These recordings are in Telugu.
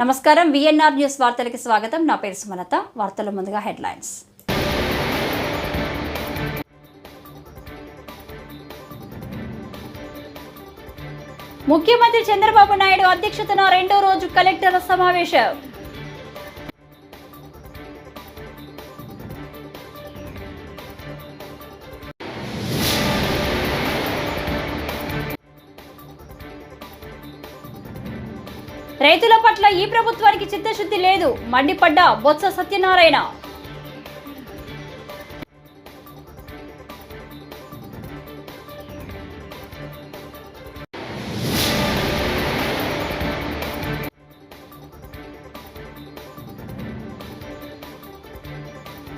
నమస్కారం. విఎన్ఆర్ న్యూస్ వార్తలకు స్వాగతం. నా పేరు సుమలత. వార్తల ముందుగా హెడ్లైన్స్. ముఖ్యమంత్రి చంద్రబాబు నాయుడు అధ్యక్షతన రెండో రోజు కలెక్టర్ల సమావేశం. రైతుల పట్ల ఈ ప్రభుత్వానికి చిత్తశుద్ధి లేదు. మండిపడ్డ బొత్స సత్యనారాయణ.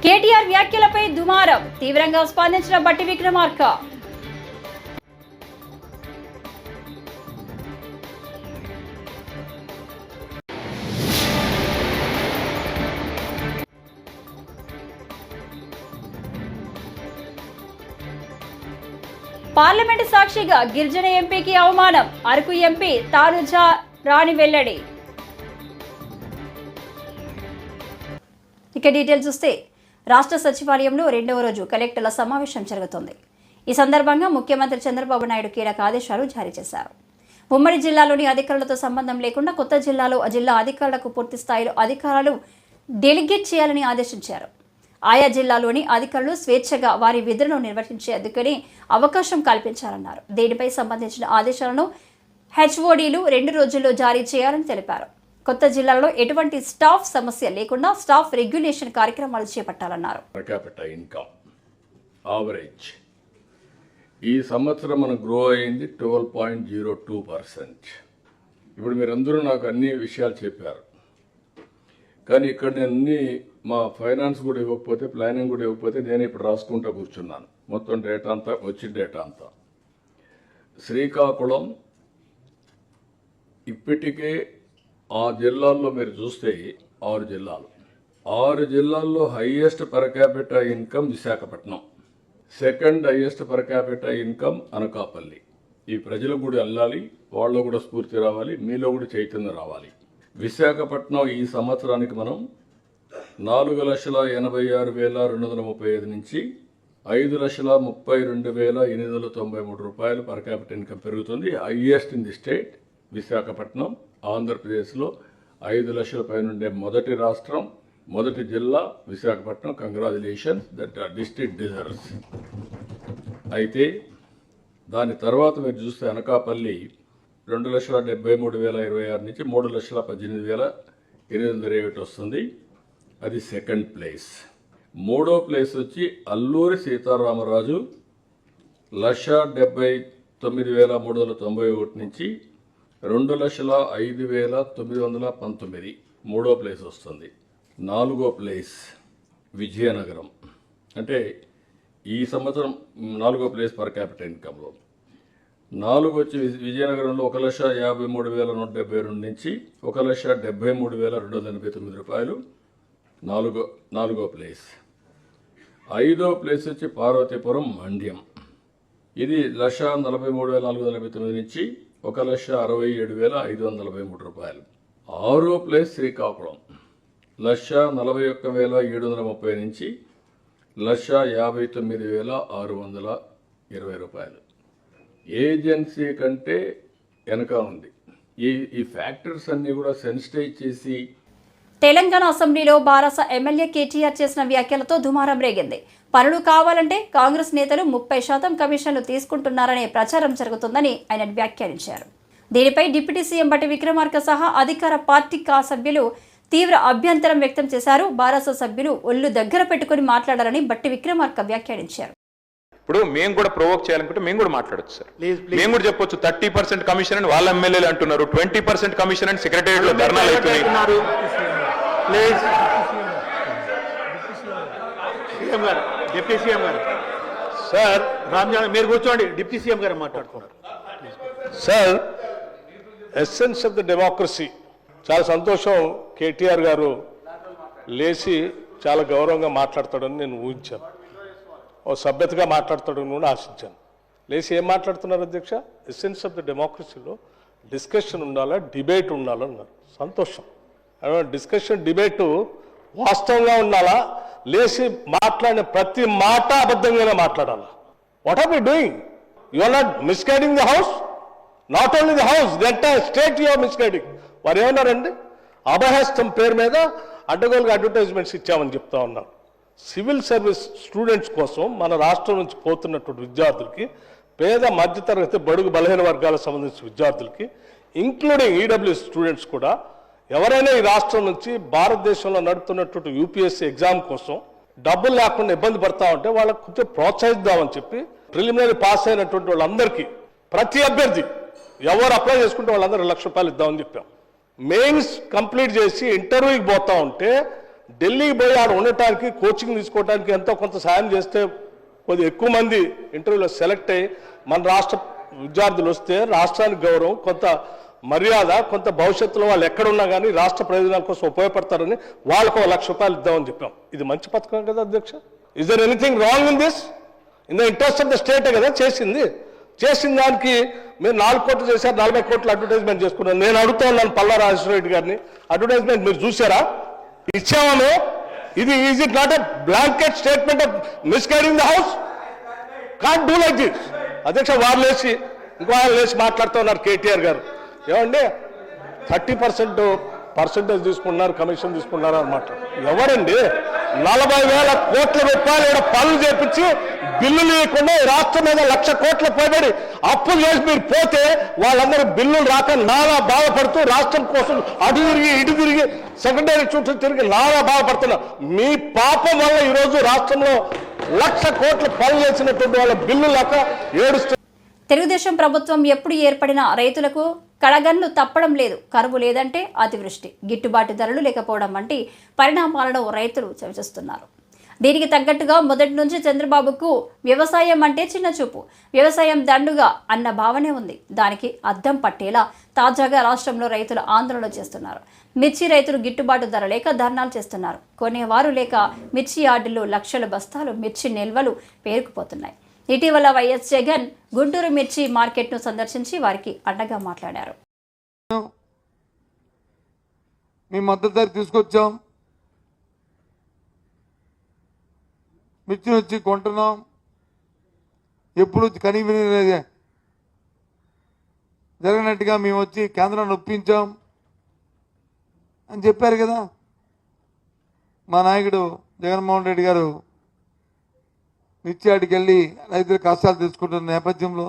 కేటీఆర్ వ్యాఖ్యలపై దుమారం. తీవ్రంగా స్పందించిన బట్టి విక్రమార్క. పార్లమెంటు సాక్షిగా గిరిజన ఎంపీకి అవమానం. అరకు ఎంపీ తానుజా రాణి వెల్లడి. ఇక డీటెయిల్స్ చూస్తే రాష్ట్ర సచివాలయంలో రెండవ రోజు కలెక్టర్ల సమావేశం జరుగుతుంది. ఈ సందర్భంగా ముఖ్యమంత్రి చంద్రబాబు నాయుడు కీలక ఆదేశాలు జారీ చేశారు. ఉమ్మడి జిల్లాలోని అధికారులతో సంబంధం లేకుండా కొత్త జిల్లాలో ఆ జిల్లా అధికారులకు పూర్తి స్థాయిలో అధికారాలు డెలిగేట్ చేయాలని ఆదేశించారు. ఆయా జిల్లాలోని అధికారులు స్వేచ్ఛగా వారి విధులను నిర్వహించేందుకని అవకాశం కల్పించాలన్నారు దీనిపై సంబంధించిన ఆదేశాలను హెచ్ఓడీలు రెండు రోజుల్లో జారీ చేయాలని తెలిపారు. కొత్త జిల్లాలో ఎటువంటి స్టాఫ్ సమస్య లేకుండా స్టాఫ్ రెగ్యులేషన్ కార్యక్రమాలు చేపట్టాలన్నారు. Per ఈ సంవత్సరం మన గ్రో అయింది twelve point zero two percent ఇప్పుడు మీరందరూ నాకు అన్ని విషయాలు చెప్పారు. కానీ ఇక్కడ నేను అన్ని మా ఫైనాన్స్ కూడా ఇవ్వకపోతే ప్లానింగ్ కూడా ఇవ్వకపోతే నేను ఇప్పుడు రాసుకుంటూ కూర్చున్నాను. మొత్తం డేటా అంతా వచ్చిన డేటా అంతా. శ్రీకాకుళం ఇప్పటికే ఆ జిల్లాల్లో మీరు చూస్తే ఆరు జిల్లాలు. ఆరు జిల్లాల్లో highest per capital income Visakhapatnam. Second highest per capital income Anakapalli. ఈ ప్రజలకు కూడా వెళ్ళాలి వాళ్ళు కూడా స్ఫూర్తి రావాలి మీలో కూడా చైతన్యం రావాలి. విశాఖపట్నం ఈ సంవత్సరానికి మనం నాలుగు లక్షల ఎనభై ఆరు వేల రెండు వందల ముప్పై ఐదు నుంచి ఐదు లక్షల ముప్పై రెండు వేల ఎనిమిది వందల తొంభై మూడు రూపాయలు పర్ క్యాపిటల్ ఇన్కమ్ పెరుగుతుంది. Highest in the state Visakhapatnam ఆంధ్రప్రదేశ్లో ఐదు లక్షల పైన ఉండే మొదటి రాష్ట్రం మొదటి జిల్లా Visakhapatnam. Congratulations that district deserves అయితే దాని తర్వాత మీరు చూస్తే అనకాపల్లి రెండు లక్షల డెబ్బై మూడు వేల ఇరవై ఆరు నుంచి మూడు లక్షల పద్దెనిమిది వేల ఎనిమిది వందల ఏడు వస్తుంది. అది సెకండ్ ప్లేస్. మూడో ప్లేస్ వచ్చి అల్లూరి సీతారామరాజు లక్ష డెబ్బై తొమ్మిది వేల మూడు వందల తొంభై ఒకటి నుంచి రెండు లక్షల ఐదు వేల తొమ్మిది వందల పంతొమ్మిది. మూడో ప్లేస్ వస్తుంది. నాలుగో ప్లేస్ విజయనగరం. అంటే ఈ సంవత్సరం నాలుగో ప్లేస్ పర్ క్యాపిటల్ ఇన్కంలో నాలుగు వచ్చి విజయనగరంలో ఒక లక్ష యాభై మూడు వేల నూట డెబ్బై రెండు నుంచి ఒక లక్ష డెబ్బై మూడు వేల రెండు వందల ఎనభై తొమ్మిది రూపాయలు. నాలుగో నాలుగో ప్లేస్. ఐదో ప్లేస్ వచ్చి పార్వతీపురం మండ్యం. ఇది లక్ష నలభై మూడు వేల నాలుగు వందల ఎనభై తొమ్మిది నుంచి ఒక లక్ష అరవై ఏడు వేల ఐదు వందల నలభై మూడు రూపాయలు. ఆరో ప్లేస్ శ్రీకాకుళం. లక్ష నలభై ఒక్క వేల ఏడు వందల ముప్పై నుంచి లక్ష యాభై తొమ్మిది వేల ఆరు వందల ఇరవై రూపాయలు. ఏజెన్సీ కంటే వెనక ఉంది. ఈ ఈ ఫ్యాక్టర్స్ అన్నీ కూడా సెన్సిటైజ్ చేసి తెలంగాణ అసెంబ్లీలో బారాస ఎమ్మెల్యే కేటీఆర్ చేసిన వ్యాఖ్యలతో దుమారం రేగింది. పనులు కావాలంటే కాంగ్రెస్ నేతలు ముప్పై శాతం కమిషన్లు తీసుకుంటున్నారనే ప్రచారం జరుగుతుందని ఆయన వ్యాఖ్యానించారు. దీనిపై డిప్యూటీ సీఎం బట్టి విక్రమార్క సహా అధికార పార్టీ కా సభ్యులు తీవ్ర అభ్యంతరం వ్యక్తం చేశారు. బారాస సభ్యులు ఒళ్ళు దగ్గర పెట్టుకుని మాట్లాడారని బట్టి విక్రమార్క వ్యాఖ్యానించారు. ఇప్పుడు మేము కూడా ప్రొవోక్ చేయాలనుకుంటే మేము కూడా మాట్లాడచ్చు సార్. మేము కూడా చెప్పొచ్చు థర్టీ పర్సెంట్ కమిషన్ అని వాళ్ళ ఎమ్మెల్యేలు అంటున్నారు. ట్వంటీ పర్సెంట్ కమిషన్ అని సెక్రటరియట్లో ధర్నాలు అవుతున్నాయి. ప్లీజ్. సీఎం గారు డిప్యూటీ సీఎం గారు. సార్. రామ్జాన్ మీరు కూర్చోండి డిప్యూటీ సీఎం గారు మాట్లాడుతున్నారు. Sir essence of the democracy. చాలా సంతోషం కేటీఆర్ గారు లేచి చాలా గౌరవంగా మాట్లాడతాడని నేను ఊహించాను. ఓ సభ్యతగా మాట్లాడతాడని కూడా ఆశించాను. లేచి ఏం మాట్లాడుతున్నారు అధ్యక్ష? ఎస్సెన్స్ ఆఫ్ ద డెమోక్రసీలో డిస్కషన్ ఉండాలా డిబేట్ ఉండాలన్నారు సంతోషం. డిస్కషన్ డిబేటు వాస్తవంగా ఉండాలా? లేచి మాట్లాడిన ప్రతి మాట అబద్ధంగానే మాట్లాడాలా? What are you doing you are not misguiding the house not only the house the entire state you are misguiding వారు ఏమన్నారండి? అభహస్తం పేరు మీద అడ్డగోలుగా అడ్వర్టైజ్మెంట్స్ ఇచ్చామని చెప్తా ఉన్నారు సివిల్ సర్వీస్ స్టూడెంట్స్ కోసం మన రాష్ట్రం నుంచి పోతున్నటువంటి విద్యార్థులకి పేద మధ్యతరగతి బడుగు బలహీన వర్గాలకు సంబంధించిన విద్యార్థులకి ఇంక్లూడింగ్ ఈడబ్ల్యూ స్టూడెంట్స్ కూడా ఎవరైనా ఈ రాష్ట్రం నుంచి భారతదేశంలో నడుపుతున్నటువంటి యూపీఎస్సీ ఎగ్జామ్ కోసం డబ్బులు లేకుండా ఇబ్బంది పడతా ఉంటే వాళ్ళకు కొంచెం ప్రోత్సహిద్దామని చెప్పి ప్రిలిమినరీ పాస్ అయినటువంటి వాళ్ళందరికీ ప్రతి అభ్యర్థి ఎవరు అప్లై చేసుకుంటే వాళ్ళందరూ లక్ష రూపాయలు ఇద్దామని చెప్పాం. మెయిన్స్ కంప్లీట్ చేసి ఇంటర్వ్యూకి పోతా ఉంటే ఢిల్లీకి పోయి ఆడ ఉండటానికి కోచింగ్ తీసుకోవడానికి ఎంతో కొంత సాయం చేస్తే కొద్ది ఎక్కువ మంది ఇంటర్వ్యూలో సెలెక్ట్ అయ్యి మన రాష్ట్ర విద్యార్థులు వస్తే రాష్ట్రానికి గౌరవం కొంత మర్యాద కొంత భవిష్యత్తులో వాళ్ళు ఎక్కడున్నా కానీ రాష్ట్ర ప్రయోజనాల కోసం ఉపయోగపడతారని వాళ్ళకు ఒక లక్ష రూపాయలు ఇద్దామని చెప్పాం. ఇది మంచి పథకం కదా అధ్యక్ష? Is there anything wrong in this in the interest of the స్టేటే కదా చేసింది. చేసిన దానికి మీరు నాలుగు కోట్లు చేశారు నలభై కోట్లు అడ్వర్టైజ్మెంట్ చేసుకున్నారు. నేను అడుగుతా ఉన్నాను పల్లా రాజేశ్వర రెడ్డి గారిని. అడ్వర్టైజ్మెంట్ మీరు చూసారా ఇచ్చామో ఇది is it not a blanket statement of misguiding the house can't do like this అధ్యక్ష వారు లేచి ఇంకో వాళ్ళు లేచి మాట్లాడుతూ ఉన్నారు కేటీఆర్ గారు. ఏమండి? థర్టీ పర్సెంట్ పర్సెంటేజ్ తీసుకున్నారు కమిషన్ తీసుకున్నారు అనమాట ఎవరండి? నలభై వేల కోట్ల రూపాయలు ఇక్కడ పనులు చేపించి బిల్లు లేకుండా రాష్ట్రం మీద లక్ష కోట్ల పోబడి అప్పులు చేసి మీరు పోతే వాళ్ళందరూ బిల్లులు రాక నానా బాధపడుతూ రాష్ట్రం కోసం అటు తిరిగి ఇటు తిరిగి సెకండరీ చుట్టూ తిరిగి నానా బాధపడుతున్నారు. మీ పాపం వల్ల ఈరోజు రాష్ట్రంలో లక్ష కోట్ల పనులు చేసినటువంటి వాళ్ళ బిల్లు లేక ఏడుస్తుంది తెలుగుదేశం ప్రభుత్వం ఎప్పుడు ఏర్పడినా రైతులకు కడగన్లు తప్పడం లేదు. కరువు లేదంటే అతివృష్టి. గిట్టుబాటు ధరలు లేకపోవడం వంటి పరిణామాలను రైతులు చవిచూస్తున్నారు. దీనికి తగ్గట్టుగా మొదటి నుంచి చంద్రబాబుకు వ్యవసాయం అంటే చిన్న చూపు. వ్యవసాయం దండుగా అన్న భావనే ఉంది. దానికి అద్దం పట్టేలా తాజాగా రాష్ట్రంలో రైతులు ఆందోళన చేస్తున్నారు. మిర్చి రైతులు గిట్టుబాటు ధర లేక ధర్నాలు చేస్తున్నారు. కొనేవారు లేక మిర్చి యార్డులు లక్షల బస్తాలు మిర్చి నిల్వలు పేరుకుపోతున్నాయి. ఇటీవల వైఎస్ జగన్ గుంటూరు మిర్చి మార్కెట్ను సందర్శించి వారికి అండగా మాట్లాడారు. మీ మద్దతు ధర తీసుకొచ్చాం. మిర్చిని వచ్చి కొంటున్నాం. ఎప్పుడు కనీ జరిగినట్టుగా మేము వచ్చి కేంద్రాన్ని ఒప్పించాం అని చెప్పారు కదా. మా నాయకుడు జగన్మోహన్ రెడ్డి గారు నిత్యాడికి వెళ్ళి రైతుల కష్టాలు తెచ్చుకుంటున్న నేపథ్యంలో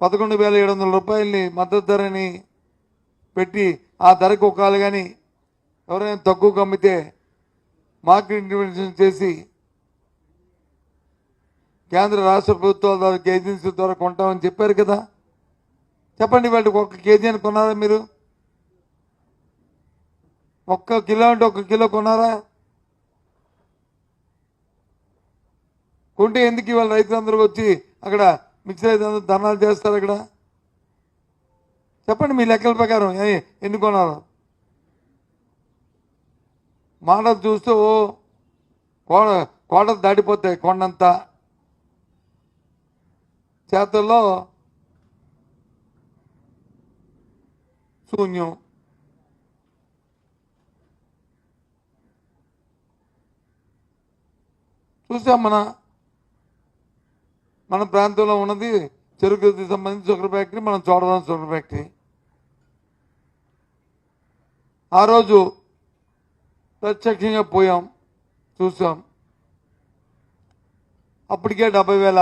పదకొండు వేల ఏడు వందల రూపాయలని మద్దతు ధరని పెట్టి ఆ ధరకు ఒకళ్ళు కానీ ఎవరైనా తక్కువ అమ్మితే మార్కెట్ ఇంటర్వెన్షన్ చేసి కేంద్ర రాష్ట్ర ప్రభుత్వాల ద్వారా ఏజెన్సీ ద్వారా కొంటామని చెప్పారు కదా. చెప్పండి వాళ్ళకి ఒక్క కేజీ అని కొన్నారా మీరు? ఒక్క కిలో అంటే ఒక్క కిలో కొన్నారా? కొంటే ఎందుకు ఇవాళ రైతులందరూ వచ్చి అక్కడ మిక్సీ అయితే ధర్నాలు చేస్తారు అక్కడ? చెప్పండి మీ లెక్కల ప్రకారం. ఏ- ఎన్ని కొన్నారు మాటలు చూస్తూ ఓ కోడ కోటలు దాటిపోతాయి కొండంత. చేతల్లో శూన్యం. చూసాం మన మన ప్రాంతంలో ఉన్నది చెరుకు సంబంధించి షుగర్ ఫ్యాక్టరీ మనం చూడదాం షుగర్ ఫ్యాక్టరీ. ఆ రోజు ప్రత్యక్షంగా పోయాం చూసాం. అప్పటికే డెబ్బై వేల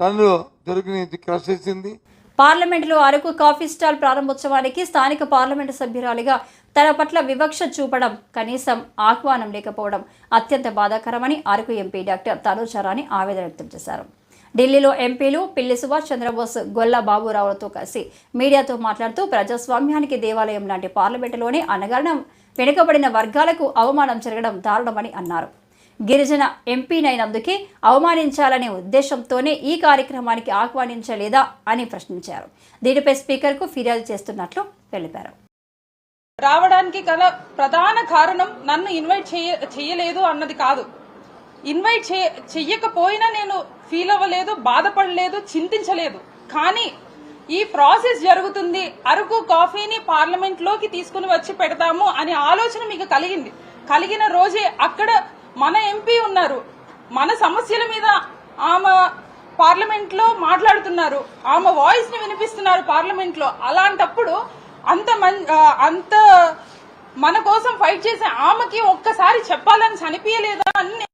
టన్నులు చెరుకుని క్రష్ చేసింది. పార్లమెంటులో అరకు కాఫీ స్టాల్ ప్రారంభోత్సవానికి స్థానిక పార్లమెంటు సభ్యురాలిగా తన పట్ల వివక్ష చూపడం కనీసం ఆహ్వానం లేకపోవడం అత్యంత బాధాకరమని అరకు ఎంపీ డాక్టర్ తనూజరాని ఆవేదన వ్యక్తం చేశారు. ఢిల్లీలో ఎంపీలు పిల్లి సుభాష్ చంద్రబోస్ గొల్ల బాబురావులతో కలిసి మీడియాతో మాట్లాడుతూ ప్రజాస్వామ్యానికి దేవాలయం లాంటి పార్లమెంటులోనే అనగరణం వెనుకబడిన వర్గాలకు అవమానం జరగడం దారుణమని అన్నారు. గిరిజన ఎంపీనైనందుకే అవమానించాలనే ఉద్దేశంతోనే ఈ కార్యక్రమానికి ఆహ్వానించలేదా అని ప్రశ్నించారు. దీనిపై స్పీకర్కు ఫిర్యాదు చేస్తున్నట్లు తెలిపారు. రావడానికి గల ప్రధాన కారణం నన్ను ఇన్వైట్ చేయ చెయ్యలేదు అన్నది కాదు. ఇన్వైట్ చేయ చెయ్యకపోయినా నేను ఫీల్ అవ్వలేదు బాధపడలేదు చింతించలేదు. కానీ ఈ ప్రాసెస్ జరుగుతుంది. అరకు కాఫీని పార్లమెంట్లోకి తీసుకుని వచ్చి పెడతాము అనే ఆలోచన మీకు కలిగింది. కలిగిన రోజే అక్కడ మన ఎంపీ ఉన్నారు. మన సమస్యల మీద ఆమె పార్లమెంట్లో మాట్లాడుతున్నారు. ఆమె వాయిస్ని వినిపిస్తున్నారు పార్లమెంట్లో. అలాంటప్పుడు అంత మన్ అంత మన కోసం ఫైట్ చేసే ఆమెకి ఒక్కసారి చెప్పాలని చనిపించలేదా అని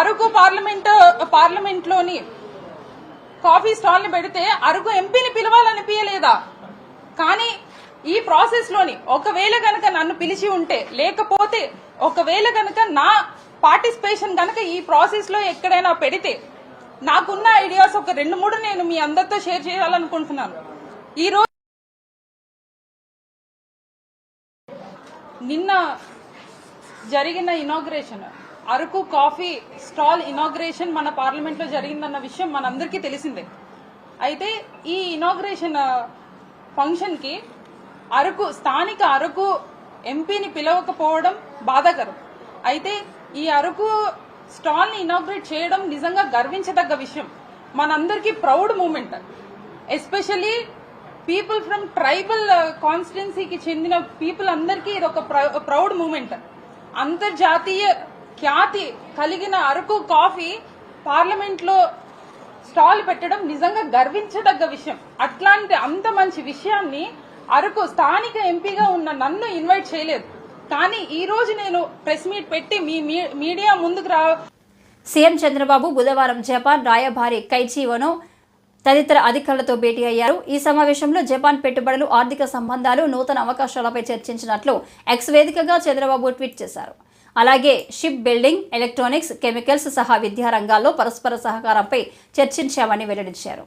అరకు పార్లమెంట్ పార్లమెంట్లోని కాఫీ స్టాల్ని పెడితే అరకు ఎంపీని పిలవాలనిపించలేదా కానీ ఈ ప్రాసెస్లోని ఒకవేళ కనుక నన్ను పిలిచి ఉంటే లేకపోతే ఒకవేళ కనుక నా పార్టిసిపేషన్ కనుక ఈ ప్రాసెస్లో ఎక్కడైనా పెడితే నాకున్న ఐడియాస్ ఒక రెండు మూడు నేను మీ అందరితో షేర్ చేయాలనుకుంటున్నాను. ఈరోజు నిన్న జరిగిన inauguration. Araku coffee stall inauguration మన పార్లమెంట్లో జరిగిందన్న విషయం మనందరికీ తెలిసిందే. అయితే ఈ ఇనాగ్రేషన్ ఫంక్షన్కి అరకు స్థానిక అరకు ఎంపీని పిలవకపోవడం బాధాకరం. అయితే ఈ అరకు స్టాల్ని ఇనాగ్రేట్ చేయడం నిజంగా గర్వించదగ్గ విషయం. మనందరికీ proud moment especially people from tribal కాన్స్టిట్యున్సీకి చెందిన పీపుల్ అందరికీ ఇది ఒక ప్రౌడ్ మూమెంట్ అంతర్జాతీయ ఖ్యాతి కలిగిన అరకు కాఫీ పార్లమెంట్లో స్టాల్ పెట్టడం నిజంగా గర్వించదగ్గ విషయం. అట్లాంటి అంత మంచి విషయాన్ని అరకు స్థానిక ఎంపీగా ఉన్న నన్ను ఇన్వైట్ చేయలేదు. కానీ ఈ రోజు నేను ప్రెస్ మీట్ పెట్టి మీ మీ- మీడియా ముందుకు రా సీఎం చంద్రబాబు బుధవారం జపాన్ రాయబారి కైచీవనో తదితర అధికారులతో భేటీ అయ్యారు. ఈ సమావేశంలో జపాన్ పెట్టుబడులు ఆర్థిక సంబంధాలు నూతన అవకాశాలపై చర్చించినట్లు ఎక్స్ వేదికగా చంద్రబాబు ట్వీట్ చేశారు. అలాగే షిప్ బిల్డింగ్ ఎలక్ట్రానిక్స్ కెమికల్స్ సహా విద్యా రంగాల్లో పరస్పర సహకారంపై చర్చించామని వెల్లడించారు.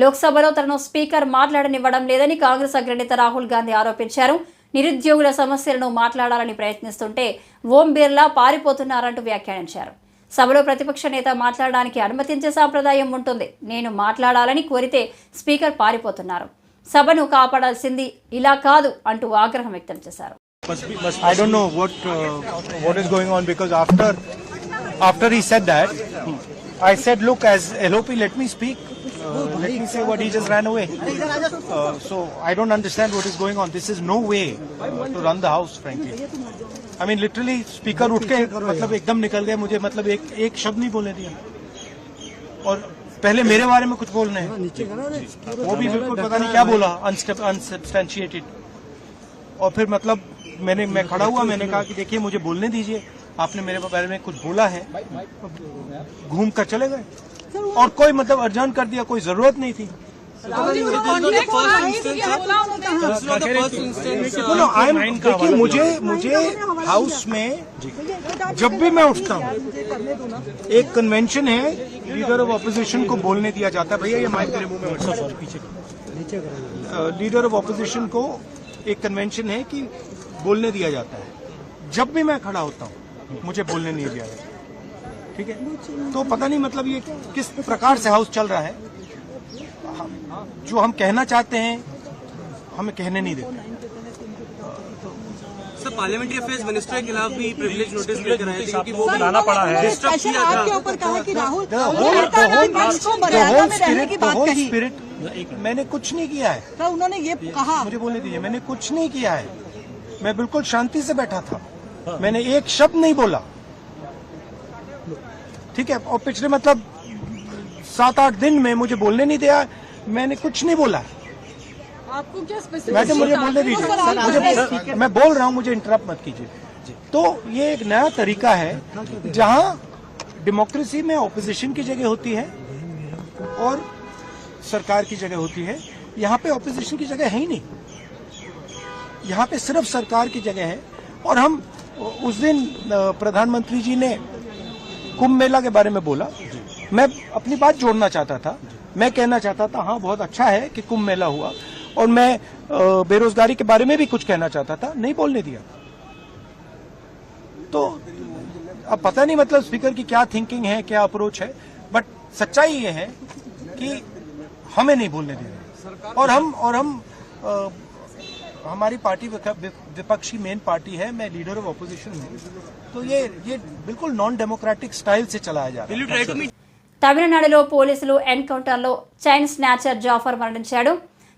లోక్సభలో తనను స్పీకర్ మాట్లాడనివ్వడం లేదని కాంగ్రెస్ అగ్రనేత రాహుల్ గాంధీ ఆరోపించారు. నిరుద్యోగుల సమస్యలను మాట్లాడాలని ప్రయత్నిస్తుంటే ఓం బిర్లా పారిపోతున్నారంటూ వ్యాఖ్యానించారు. సభలో ప్రతిపక్ష నేత మాట్లాడడానికి అనుమతించే సాంప్రదాయం ఉంటుంది. నేను మాట్లాడాలని కోరితే స్పీకర్ పారిపోతున్నారు. సభను కాపాడాల్సింది ఇలా కాదు అంటూ ఆగ్రహం వ్యక్తం చేశారు. I don't know what uh, what is going on because after after he said that, I said, look, as LOP, let me speak. Uh, let me say what he just ran away. Uh, so I don't understand what is going on. This is no way uh, to run the house, frankly. I mean, literally, speaker उठ के मतलब एकदम निकल गए मुझे मतलब एक एक शब्द नहीं बोलने दिया। और पहले मेरे बारे में कुछ बोलने हैं। वो भी बिल्कुल पता नहीं क्या बोला अनसब्सटेंशिएटेड और फिर मतलब मैंने मैं खड़ा हुआ मैंने कहा कि देखिए मुझे बोलने दीजिए। आपने मेरे बारे में कुछ बोला है? घूम कर चले गए? और कोई मतलब अर्जन कर दिया कोई ज़रूरत नहीं थी। बोलो आई देखिए मुझे मुझे हाउस में जब भी मैं उठता हूँ एक कन्वेंशन है लीडर ऑफ़ ऑपोजिशन को बोलने दिया जाता है। भैया ये माइक मेरे मुँह में पीछे। लीडर ऑफ़ ऑपोजिशन को एक कन्वेंशन है कि बोलने दिया जाता है। जब भी मैं खड़ा होता हूँ मुझे बोलने नहीं दिया जाता। ठीक है? तो पता नहीं मतलब ये किस प्रकार से हाउस चल रहा है। जो हम कहना चाहते हैं हमें कहने नहीं देते। सर पार्लियामेंट्री अफेयर्स मिनिस्टर के खिलाफ भी प्रिविलेज नोटिस लेकर आए थे क्योंकि वो बनाना पड़ा है। डिस्टर्ब किया था ऊपर कहा कि राहुल मैंने कुछ नहीं किया है। तो उन्होंने ये कहा। मुझे बोलने दीजिए मैंने कुछ नहीं किया है। मैं बिल्कुल शांति से बैठा था। मैंने एक शब्द नहीं बोला। ठीक है और पिछले मतलब सात आठ दिन में मुझे बोलने नहीं दिया मैंने कुछ नहीं बोला। आपको क्या तो मुझे बोलने दीजिए। मुझे मैं बोल रहा हूँ मुझे इंटरप्ट मत कीजिए। तो ये एक नया तरीका है जहाँ डेमोक्रेसी में ऑपोजिशन की जगह होती है और सरकार की जगह होती है। यहाँ पे ऑपोजिशन की जगह है ही नहीं। यहाँ पे सिर्फ़ सरकार की जगह है। और हम उस दिन प्रधानमंत्री जी ने कुंभ मेला के बारे में बोला। मैं अपनी बात जोड़ना चाहता था। मैं कहना चाहता था हाँ बहुत अच्छा है कि कुंभ मेला हुआ। और मैं बेरोजगारी के बारे में भी कुछ कहना चाहता था नहीं बोलने दिया। तो अब पता नहीं मतलब स्पीकर की क्या थिंकिंग है क्या अप्रोच है बट सच्चाई ये है कि हमें नहीं बोलने दिया। और हम और हम हमारी पार्टी विपक्षी मेन पार्टी है मैं लीडर ऑफ अपोजिशन हूँ। तो ये ये बिल्कुल नॉन डेमोक्रेटिक स्टाइल से चलाया जा रहा है। తమిళనాడులో పోలీసులు ఎన్కౌంటర్లో చైన్ స్నాచర్ జాఫర్ మరణించాడు.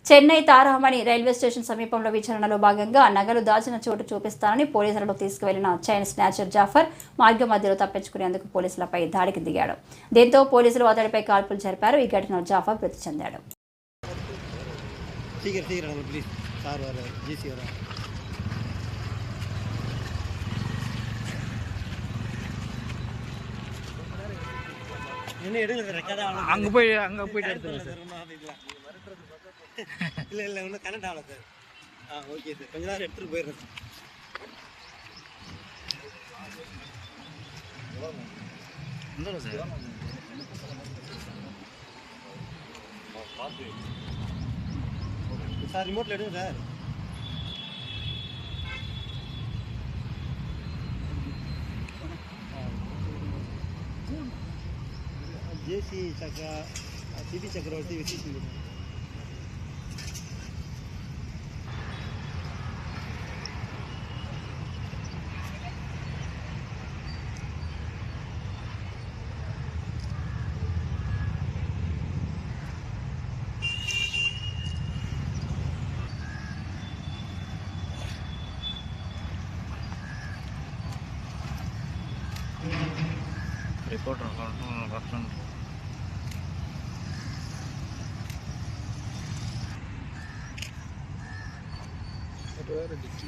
చెన్నై తారహమణి రైల్వే స్టేషన్ సమీపంలో విచారణలో భాగంగా నగలు దాచిన చోటు చూపిస్తానని పోలీసులను తీసుకువెళ్ళిన చైన్ స్నాచర్ జాఫర్ మార్గ మధ్యలో తప్పించుకునేందుకు పోలీసులపై దాడికి దిగాడు. దీంతో పోలీసులు అతడిపై కాల్పులు జరిపారు. ఈ ఘటనలో జాఫర్ మృతి చెందాడు. சார் வர ஜிசி வர. என்ன எடுங்க சார் ரெக்கார்ட் ஆகல அங்கே போய் அங்கே போயிட்டு எடுத்துங்க சார். இல்லை. இல்லை ஒன்றும் கனெக்ட் ஆகல சார். ஆ ஓகே சார். கொஞ்ச நேரம் எடுத்துகிட்டு போயிடுறேன் சார். வந்துடும் சார். సార్ రిమోట్ లేడు సార్ జేసీ చక్ర సిబి చక్రవర్తి విశేషం சக்கா சிபி சக்கரவர்த்தி விசி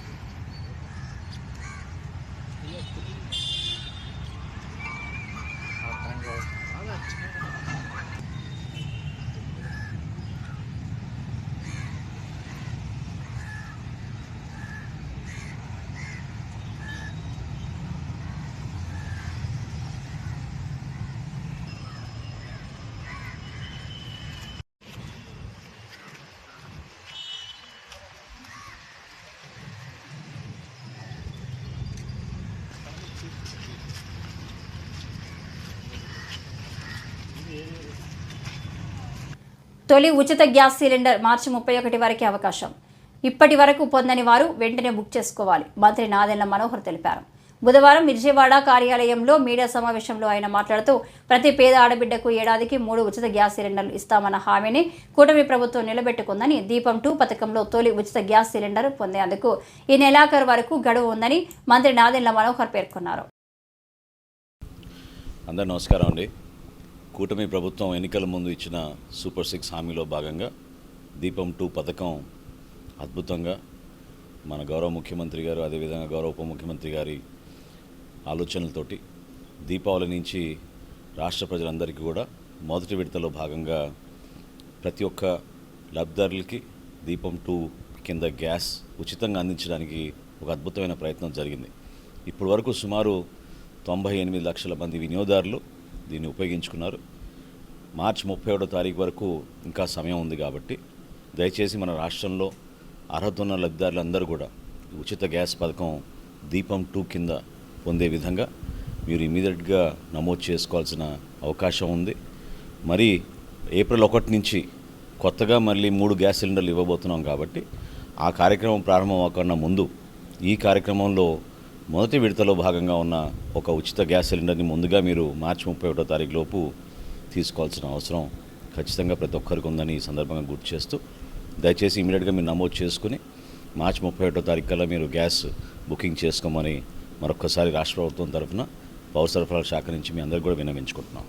తొలి ఉచిత గ్యాస్ సిలిండర్ మార్చి ముప్పై ఒకటి వరకే అవకాశం. ఇప్పటి వరకు పొందని వారు వెంటనే బుక్ చేసుకోవాలి. మంత్రి నాదెళ్ళ మనోహర్ తెలిపారు. బుధవారం విజయవాడ కార్యాలయంలో మీడియా సమావేశంలో ఆయన మాట్లాడుతూ ప్రతి పేద ఆడబిడ్డకు ఏడాదికి మూడు ఉచిత గ్యాస్ సిలిండర్లు ఇస్తామన్న హామీని కూటమి ప్రభుత్వం నిలబెట్టుకుందని దీపం టూ పథకంలో తొలి ఉచిత గ్యాస్ సిలిండర్ పొందేందుకు ఈ నెలాఖరు వరకు గడువు ఉందని మంత్రి నాదెళ్ళ మనోహర్ పేర్కొన్నారు. అందరు నమస్కారం అండి. కూటమి ప్రభుత్వం ఎన్నికల ముందు ఇచ్చిన సూపర్ సిక్స్ హామీలో భాగంగా దీపం టూ పథకం అద్భుతంగా మన గౌరవ ముఖ్యమంత్రి గారు అదేవిధంగా గౌరవ ఉప ముఖ్యమంత్రి గారి ఆలోచనలతోటి దీపావళి నుంచి రాష్ట్ర ప్రజలందరికీ కూడా మొదటి విడతలో భాగంగా ప్రతి ఒక్క లబ్ధిదారులకి దీపం టూ కింద గ్యాస్ ఉచితంగా అందించడానికి ఒక అద్భుతమైన ప్రయత్నం జరిగింది. ఇప్పటి వరకు సుమారు తొంభై ఎనిమిది లక్షల మంది వినియోగదారులు దీన్ని ఉపయోగించుకున్నారు. మార్చి ముప్పై ఒకటో తారీఖు వరకు ఇంకా సమయం ఉంది కాబట్టి దయచేసి మన రాష్ట్రంలో అర్హత ఉన్న లబ్ధిదారులందరూ కూడా ఉచిత గ్యాస్ పథకం దీపం టూ కింద పొందే విధంగా మీరు ఇమీడియట్గా నమోదు చేసుకోవాల్సిన అవకాశం ఉంది. మరి ఏప్రిల్ ఒకటి నుంచి కొత్తగా మళ్ళీ మూడు గ్యాస్ సిలిండర్లు ఇవ్వబోతున్నాం కాబట్టి ఆ కార్యక్రమం ప్రారంభం అవ్వకుండా ముందు ఈ కార్యక్రమంలో మొదటి విడతలో భాగంగా ఉన్న ఒక ఉచిత గ్యాస్ సిలిండర్ని ముందుగా మీరు మార్చి ముప్పై ఒకటో తారీఖు లోపు తీసుకోవాల్సిన అవసరం ఖచ్చితంగా ప్రతి ఒక్కరికి ఉందని ఈ సందర్భంగా గుర్తు చేస్తూ దయచేసి ఇమీడియట్గా మీరు నమోదు చేసుకుని మార్చి ముప్పై ఒకటో తారీఖు కల్లా మీరు గ్యాస్ బుకింగ్ చేసుకోమని మరొకసారి రాష్ట్ర ప్రభుత్వం తరఫున పౌర సరఫరాల శాఖ నుంచి మీ అందరికీ కూడా విన్నవించుకుంటున్నాం.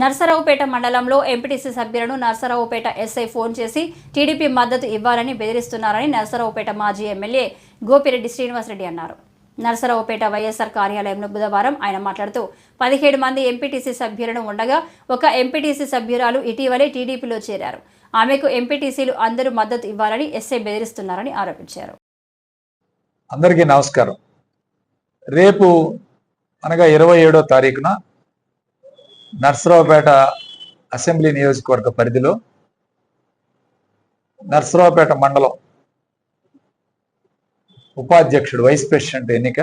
నర్సరావుపేట మండలంలో ఎంపీటీసీ సభ్యులను నర్సరావుపేట ఎస్ఐ ఫోన్ చేసి టీడీపీ మద్దతు ఇవ్వాలని బెదిరిస్తున్నారని నర్సరావుపేట మాజీ ఎమ్మెల్యే గోపిరెడ్డి శ్రీనివాసరెడ్డి అన్నారు. నర్సరావుపేట వైఎస్ఆర్ కార్యాలయంలో బుధవారం ఆయన మాట్లాడుతూ పదిహేడు మంది ఎంపీటీసీ సభ్యులను ఉండగా ఒక ఎంపీటీసీ సభ్యురాలు ఇటీవలే టీడీపీలో చేరారు. ఆమెకు ఎంపీటీసీలు అందరూ మద్దతు ఇవ్వాలని ఎస్ఐ బెదిరిస్తున్నారని ఆరోపించారు. అందరికీ నమస్కారం. రేపు అనగా ఇరవై ఏడో తారీఖున నర్సరావుపేట అసెంబ్లీ నియోజకవర్గ పరిధిలో నర్సరావుపేట మండలం ఉపాధ్యక్షుడు వైస్ ప్రెసిడెంట్ ఎన్నిక.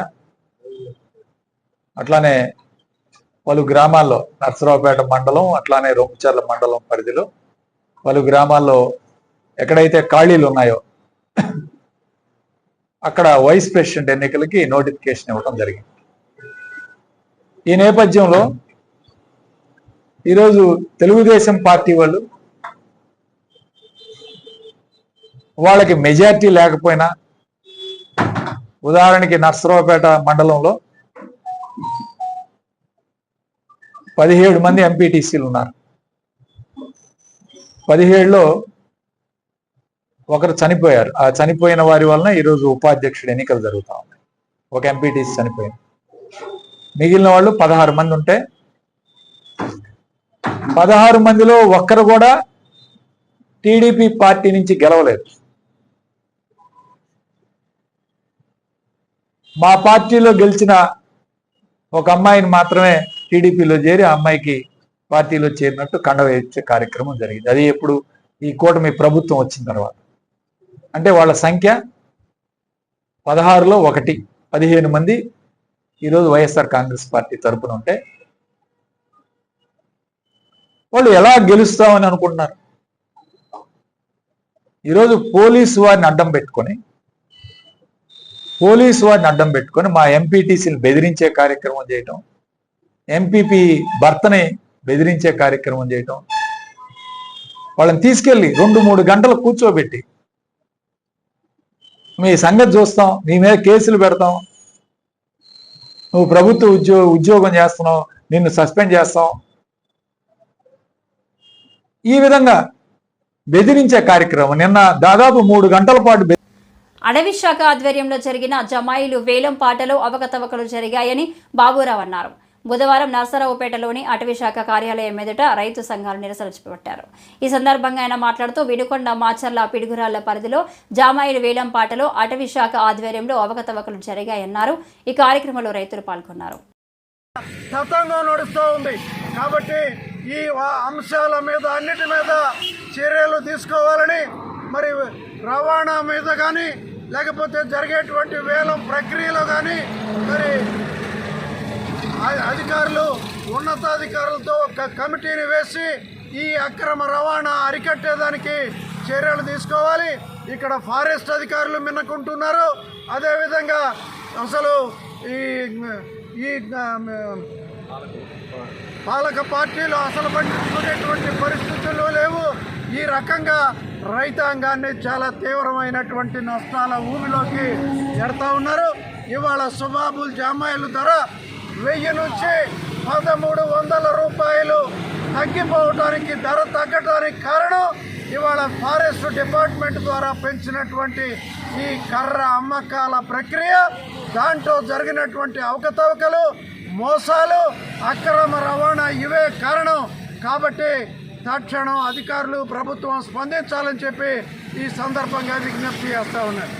అట్లానే పలు గ్రామాల్లో నర్సరావుపేట మండలం అట్లానే రొంచర్ల మండలం పరిధిలో పలు గ్రామాల్లో ఎక్కడైతే ఖాళీలు ఉన్నాయో అక్కడ వైస్ ప్రెసిడెంట్ ఎన్నికలకి నోటిఫికేషన్ ఇవ్వడం జరిగింది. ఈ నేపథ్యంలో ఈరోజు తెలుగుదేశం పార్టీ వాళ్ళు వాళ్ళకి మెజారిటీ లేకపోయినా ఉదాహరణకి నర్సరావుపేట మండలంలో పదిహేడు మంది ఎంపీటీసీలు ఉన్నారు. పదిహేడులో ఒకరు చనిపోయారు. ఆ చనిపోయిన వారి వలన ఈరోజు ఉపాధ్యక్షుడు ఎన్నికలు జరుగుతూ ఉన్నాయి. ఒక ఎంపీటీసీ చనిపోయింది. మిగిలిన వాళ్ళు పదహారు మంది ఉంటే పదహారు మందిలో ఒక్కరు కూడా టీడీపీ పార్టీ నుంచి గెలవలేదు. మా పార్టీలో గెలిచిన ఒక అమ్మాయిని మాత్రమే టీడీపీలో చేరి ఆ అమ్మాయికి పార్టీలో చేరినట్టు కండవ ఇచ్చే కార్యక్రమం జరిగింది. అది ఎప్పుడు ఈ కూటమి ప్రభుత్వం వచ్చిన తర్వాత. అంటే వాళ్ళ సంఖ్య పదహారులో ఒకటి. పదిహేను మంది ఈరోజు వైఎస్ఆర్ కాంగ్రెస్ పార్టీ తరపున ఉంటే వాళ్ళు ఎలా గెలుస్తామని అనుకుంటున్నారు? ఈరోజు పోలీసు వారిని అడ్డం పెట్టుకొని పోలీసు వారిని అడ్డం పెట్టుకొని మా ఎంపీటీసీని బెదిరించే కార్యక్రమం చేయటం ఎంపీపీ భర్తని బెదిరించే కార్యక్రమం చేయటం వాళ్ళని తీసుకెళ్ళి రెండు మూడు గంటలు కూర్చోబెట్టి మీ సంగతి చూస్తాం నీ మీద కేసులు పెడతాం నువ్వు ప్రభుత్వ ఉద్యో ఉద్యోగం చేస్తున్నావు నిన్ను సస్పెండ్ చేస్తాం ఈ విధంగా బెదిరించే కార్యక్రమం. నిన్న దాదాపు మూడు గంటల పాటు అడవి శాఖ ఆధ్వర్యంలో జరిగిన జమాయిలు వేలం పాటలో అవకతవకలు జరిగాయని బాబురావు అన్నారు. బుధవారం నర్సరావుపేటలోని అటవీ శాఖ కార్యాలయం ఎదుట రైతు సంఘాలు నిరసన చేపట్టారు. ఈ సందర్భంగా ఆయన మాట్లాడుతూ వినుకొండ మాచర్ల పిడుగురాళ్ళ పరిధిలో జామాయిలు వేలం పాటలో అటవీ శాఖ ఆధ్వర్యంలో అవకతవకలు జరిగాయన్నారు. ఈ కార్యక్రమంలో రైతులు పాల్గొన్నారు. తతంగం నడుస్తూ ఉంది. కాబట్టి ఈ అంశాల మీద అన్నిటి మీద చర్యలు తీసుకోవాలని మరి రవాణా మీద కానీ లేకపోతే జరిగేటువంటి వేలం ప్రక్రియలో కానీ మరి అధికారులు ఉన్నతాధికారులతో ఒక కమిటీని వేసి ఈ అక్రమ రవాణా అరికట్టేదానికి చర్యలు తీసుకోవాలి. ఇక్కడ ఫారెస్ట్ అధికారులు మిన్నకుంటున్నారు అదేవిధంగా అసలు ఈ ఈ పాలక పార్టీలు అసలు పట్టించుకునేటువంటి పరిస్థితులు లేవు. ఈ రకంగా రైతాంగాన్ని చాలా తీవ్రమైనటువంటి నష్టాల ఊబిలోకి ఎడతా ఉన్నారు. ఇవాళ సుబాబుల్ జామాయిల ధర వెయ్యి నుంచి పదమూడు వందల రూపాయలు తగ్గిపోవటానికి ధర తగ్గడానికి కారణం ఇవాళ ఫారెస్ట్ డిపార్ట్మెంట్ ద్వారా పెంచినటువంటి ఈ కర్ర అమ్మకాల ప్రక్రియ. దాంట్లో జరిగినటువంటి అవకతవకలు మోసాలు అక్రమ రవాణా ఇవే కారణం. కాబట్టి తక్షణం అధికారులు ప్రభుత్వం స్పందించాలని చెప్పి ఈ సందర్భంగా విజ్ఞప్తి చేస్తా ఉన్నారు.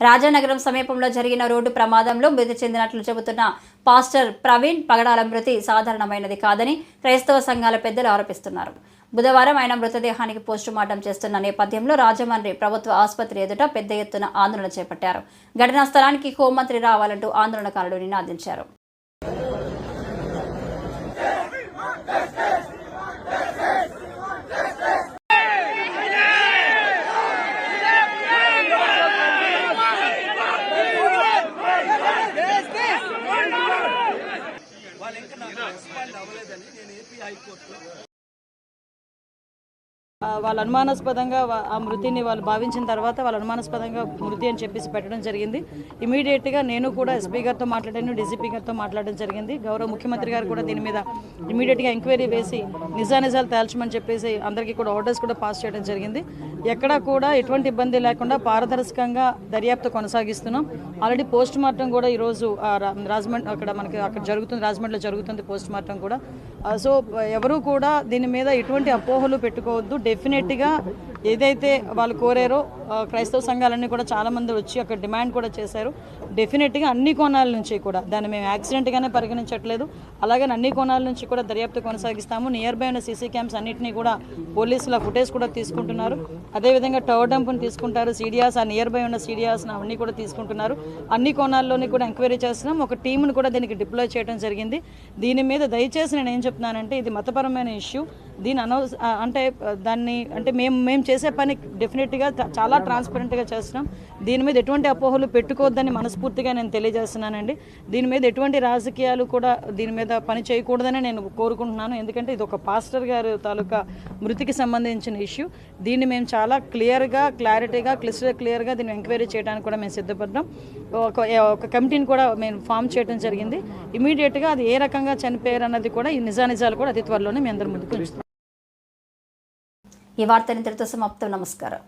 రాజానగరం సమీపంలో జరిగిన రోడ్డు ప్రమాదంలో మృతి చెందినట్లు చెబుతున్న పాస్టర్ ప్రవీణ్ పగడాల మృతి సాధారణమైనది కాదని క్రైస్తవ సంఘాల పెద్దలు ఆరోపిస్తున్నారు. బుధవారం ఆయన మృతదేహానికి పోస్టుమార్టం చేస్తున్న నేపథ్యంలో రాజమండ్రి ప్రభుత్వ ఆసుపత్రి ఎదుట పెద్ద ఎత్తున ఆందోళన చేపట్టారు. ఘటనా స్థలానికి హోంమంత్రి రావాలంటూ ఆందోళనకారులు నినాదించారు. ఆ, వాళ్ళు అనుమానాస్పదంగా ఆ మృతిని వాళ్ళు భావించిన తర్వాత వాళ్ళు అనుమానాస్పదంగా మృతి అని చెప్పేసి పెట్టడం జరిగింది. ఇమీడియట్గా నేను కూడా ఎస్పీ గారితో మాట్లాడాను డీజీపీ గారితో మాట్లాడడం జరిగింది. గౌరవ ముఖ్యమంత్రి గారు కూడా దీని మీద ఇమీడియట్గా ఎంక్వైరీ వేసి నిజానిజాలు తేల్చమని చెప్పేసి అందరికీ కూడా ఆర్డర్స్ కూడా పాస్ చేయడం జరిగింది. ఎక్కడా కూడా ఎటువంటి ఇబ్బంది లేకుండా పారదర్శకంగా దర్యాప్తు కొనసాగిస్తున్నాం. ఆల్రెడీ పోస్ట్ మార్టం కూడా ఈరోజు రా- రాజమండ్రి అక్కడ మనకి అక్కడ జరుగుతుంది రాజమండ్రిలో జరుగుతుంది పోస్ట్ మార్టం కూడా. సో ఎవరు కూడా దీని మీద ఎటువంటి అపోహలు పెట్టుకోవద్దు. డెఫినెట్గా ఏదైతే వాళ్ళు కోరారో క్రైస్తవ సంఘాలన్నీ కూడా చాలామంది వచ్చి అక్కడ డిమాండ్ కూడా చేశారు. డెఫినెట్గా అన్ని కోణాల నుంచి కూడా. దాన్ని మేము యాక్సిడెంట్గానే పరిగణించట్లేదు. అలాగే అన్ని కోణాల నుంచి కూడా దర్యాప్తు కొనసాగిస్తాము. నియర్ బై ఉన్న సీసీ క్యామ్స్ అన్నింటినీ కూడా పోలీసుల ఫుటేజ్ కూడా తీసుకుంటున్నారు. అదేవిధంగా టవర్ డంప్ని తీసుకుంటారు. సీడియాస్ ఆ నియర్ బై ఉన్న సీడియాస్ అవన్నీ కూడా తీసుకుంటున్నారు. అన్ని కోణాల్లోని కూడా ఎంక్వైరీ చేస్తున్నాం. ఒక టీంను కూడా దీనికి డిప్లాయ్ చేయడం జరిగింది. దీని మీద దయచేసి నేను ఏం చెప్తున్నానంటే ఇది మతపరమైన ఇష్యూ. దీని అనౌన్స్ అంటే దాన్ని అంటే మేము మేము చేసే పని డెఫినెట్గా చాలా ట్రాన్స్పరెంట్గా చేస్తున్నాం. దీని మీద ఎటువంటి అపోహలు పెట్టుకోవద్దని మనస్ఫూర్తిగా నేను తెలియజేస్తున్నానండి. దీని మీద ఎటువంటి రాజకీయాలు కూడా దీని మీద పని చేయకూడదని నేను కోరుకుంటున్నాను. ఎందుకంటే ఇది ఒక పాస్టర్ గారు తాలూకా మృతికి సంబంధించిన ఇష్యూ. దీన్ని మేము చాలా క్లియర్గా క్లారిటీగా క్లిస్టర్ క్లియర్గా దీన్ని ఎంక్వైరీ చేయడానికి కూడా మేము సిద్ధపడ్డాం. ఒక ఒక కమిటీని కూడా మేము ఫామ్ చేయడం జరిగింది. ఇమీడియట్గా అది ఏ రకంగా చనిపోయారు అన్నది కూడా ఈ నిజానిజాలు కూడా అతి త్వరలోనే మీ అందరి ముందుకు ఈ వార్త నిద్రతో సమాప్తం నమస్కారం